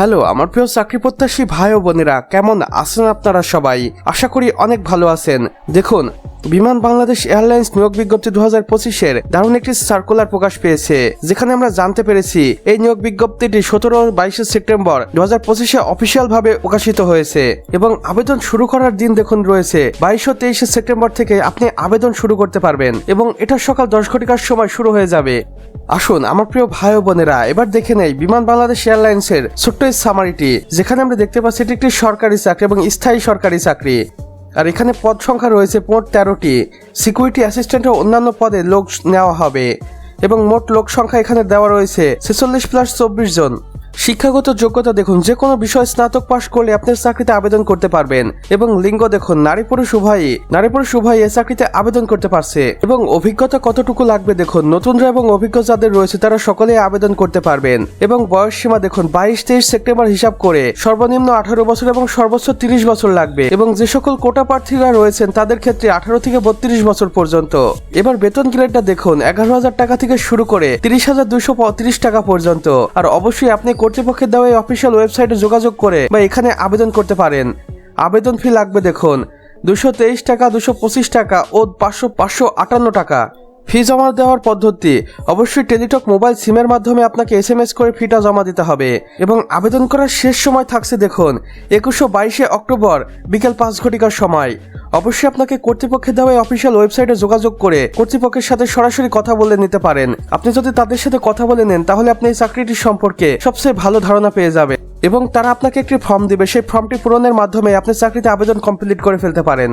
Hello, আমার প্রিয় চাকরি প্রত্যাশী ভাই ও বোনেরা, কেমন আছেন আপনারা সবাই? আশা করি অনেক ভালো আছেন। দেখুন, বিমান বাংলাদেশ এয়ারলাইন্স নিয়োগ বিজ্ঞপ্তি দু হাজার পঁচিশের দারুণ একটি সার্কুলার প্রকাশ পেয়েছে, যেখানে আমরা জানতে পেরেছি এই নিয়োগ বিজ্ঞপ্তিটি সতেরো বাইশে সেপ্টেম্বর দু হাজার পঁচিশে অফিসিয়াল ভাবে প্রকাশিত হয়েছে এবং আবেদন শুরু করার দিন দেখুন রয়েছে, বাইশ ও তেইশে সেপ্টেম্বর থেকে আপনি আবেদন শুরু করতে পারবেন এবং এটা সকাল দশ ঘটিকার সময় শুরু হয়ে যাবে। আসুন, আমার প্রিয় ভাই বোনেরা, এবার দেখে নেই বিমান বাংলাদেশ এয়ারলাইন্সের ছোট্ট এই সামারিটি যেখানে আমরা দেখতে পাচ্ছি এটি একটি সরকারি চাকরি এবং স্থায়ী সরকারি চাকরি। আর এখানে পদ সংখ্যা রয়েছে মোট তেরোটি। সিকিউরিটি অ্যাসিস্ট্যান্ট ও অন্যান্য পদে লোক নেওয়া হবে। এবং মোট লোক সংখ্যা এখানে দেওয়া রয়েছে ছেচল্লিশ প্লাস চব্বিশ জন। শিক্ষাগত যোগ্যতা দেখুন, যে কোনো বিষয় স্নাতক পাশ করলে আপনার চাকরিতে আবেদন করতে পারবেন এবং লিঙ্গ দেখুন, নারী পুরুষ উভয়ই, নারী পুরুষ উভয়ই এই চাকরিতে আবেদন করতে পারছে। এবং অভিজ্ঞতা কতটুকু লাগবে দেখুন, নতুনরা এবং অভিজ্ঞ যাদের রয়েছে তারা সকলেই আবেদন করতে পারবেন। এবং বয়স সীমা দেখুন, বাইশ, তেইশ সেপ্টেম্বর হিসাব করে সর্বনিম্ন আঠারো বছর এবং সর্বোচ্চ তিরিশ বছর লাগবে। এবং যে সকল কোটা প্রার্থীরা রয়েছেন, তাদের ক্ষেত্রে আঠারো থেকে বত্রিশ বছর পর্যন্ত। এবার বেতন গ্রেডটা দেখুন, এগারো হাজার টাকা থেকে শুরু করে তিরিশ হাজার দুইশো পঁয়ত্রিশ টাকা পর্যন্ত। আর অবশ্যই আপনি কর্তৃপক্ষের দেওয়া এই অফিসিয়াল ওয়েবসাইটে যোগাযোগ করে বা এখানে আবেদন করতে পারেন। আবেদন ফি লাগবে দেখুন, দুশো তেইশ টাকা, দুশো পঁচিশ টাকা ও পাঁচশো পাঁচশো আটান্ন টাকা। ফি জমা দেওয়ার পদ্ধতি। অবশ্যই টেলিটক মোবাইল সিমের মাধ্যমে আপনাকে এস এম এস করে ফিটা জমা দিতে হবে এবং আবেদন করার শেষ সময় থাকছে দেখুন একুশশো বাইশে অক্টোবর, বিকেল পাঁচ ঘটিকার সময়। অবশ্যই আপনাকে কর্তৃপক্ষের দেওয়া অফিসিয়াল ওয়েবসাইটে যোগাযোগ করে কর্তৃপক্ষের সাথে সরাসরি কথা বলে নিতে পারেন। আপনি যদি তাদের সাথে কথা বলে নেন, তাহলে আপনি এই চাকরিটি সম্পর্কে সবচেয়ে ভালো ধারণা পেয়ে যাবেন এবং তারা আপনাকে একটি ফর্ম দিবে। সেই ফর্মটি পূরণের মাধ্যমে আপনি চাকরিতে আবেদন কমপ্লিট করে ফেলতে পারেন।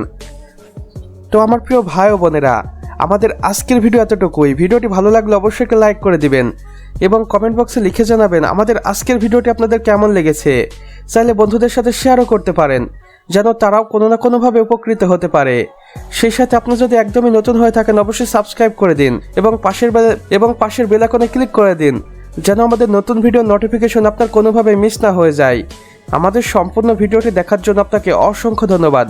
তো আমার প্রিয় ভাই ও বোনেরা আমাদের আজকের ভিডিও এতটুকুই। ভিডিওটি ভালো লাগলে অবশ্যই একটা লাইক করে দিবেন এবং কমেন্ট বক্সে লিখে জানাবেন আমাদের আজকের ভিডিওটি আপনাদের কেমন লেগেছে। চাইলে বন্ধুদের সাথে শেয়ারও করতে পারেন, যেন তারাও কোনো না কোনোভাবে উপকৃত হতে পারে। সেই সাথে আপনি যদি একদমই নতুন হয়ে থাকেন, অবশ্যই সাবস্ক্রাইব করে দিন এবং পাশের এবং পাশের বেলাকনে ক্লিক করে দিন, যেন আমাদের নতুন ভিডিও নোটিফিকেশন আপনার কোনোভাবে মিস না হয়ে যায়। আমাদের সম্পূর্ণ ভিডিওটি দেখার জন্য আপনাকে অসংখ্য ধন্যবাদ।